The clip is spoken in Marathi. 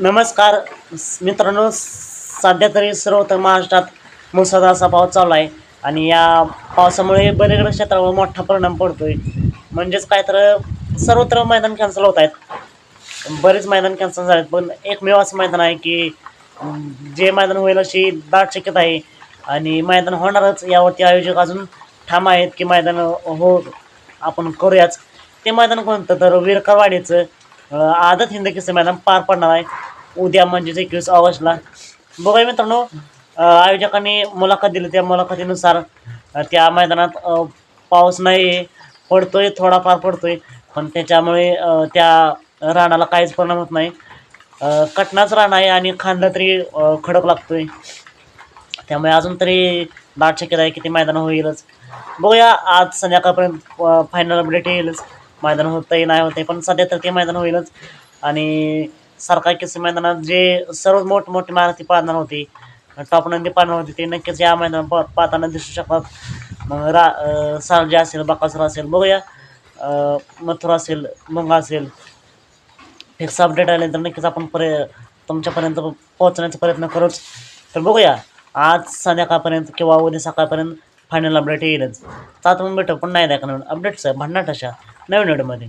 नमस्कार मित्रांनो सध्या तरी सर्वत्र महाराष्ट्रात मुसळधार असा पाऊस चालू आहे आणि या पावसामुळे बरेचशा क्षेत्रावर मोठा परिणाम पडतोय. म्हणजेच काय तर सर्वत्र मैदान कॅन्सल होत आहेत. बरेच मैदान कॅन्सल झालेत पण एकमेव असं मैदान आहे की जे मैदान होईल अशी दाट शक्यता आहे आणि मैदान होणारच. यावरती आयोजक अजून ठाम आहेत की मैदान हो आपण करूयाच. ते मैदान कोणतं? तर विरकरवाडीचं आदत हिंदकीचं मैदान पार पडणार आहे. उद्या म्हणजेच एकवीस ऑगस्टला. बघा मित्रांनो आयोजकांनी मुलाखत दिली त्या मुलाखतीनुसार त्या मैदानात पाऊस नाही पडतोय थोडाफार पडतोय पण त्याच्यामुळे त्या रानाला काहीच परिणाम होत नाही. अं, कटनाच आहे आणि खांदा तरी खडक लागतोय. त्यामुळे अजून तरी दाट शक्यता आहे की ते मैदान होईलच. बघूया आज संध्याकाळपर्यंत फायनल अपडेट येईलच. मैदान होतंही नाही होतंय पण सध्या तर ते मैदान होईलच. आणि सरकारी किस्से मैदानात जे सर्व मोठमोठी मारुती पाहणार होती टॉप नंदी होती ते नक्कीच या मैदानात पाहताना दिसू शकतात. मग रा अं, असेल बकासूर असेल बघूया. मथुरा मथुर असेल मुंगा असेल फिक्स अपडेट आले तर नक्कीच आपण पर्य तुमच्यापर्यंत पोहोचण्याचा प्रयत्न करूच. तर बघूया आज संध्याकाळपर्यंत किंवा उद्या सकाळपर्यंत फायनल अपडेट येईलच. तर आता मग भेटू पण नाही द्या का नवीन अपडेट्स आहे भन्नाट अशा नवीन व्हिडिओमध्ये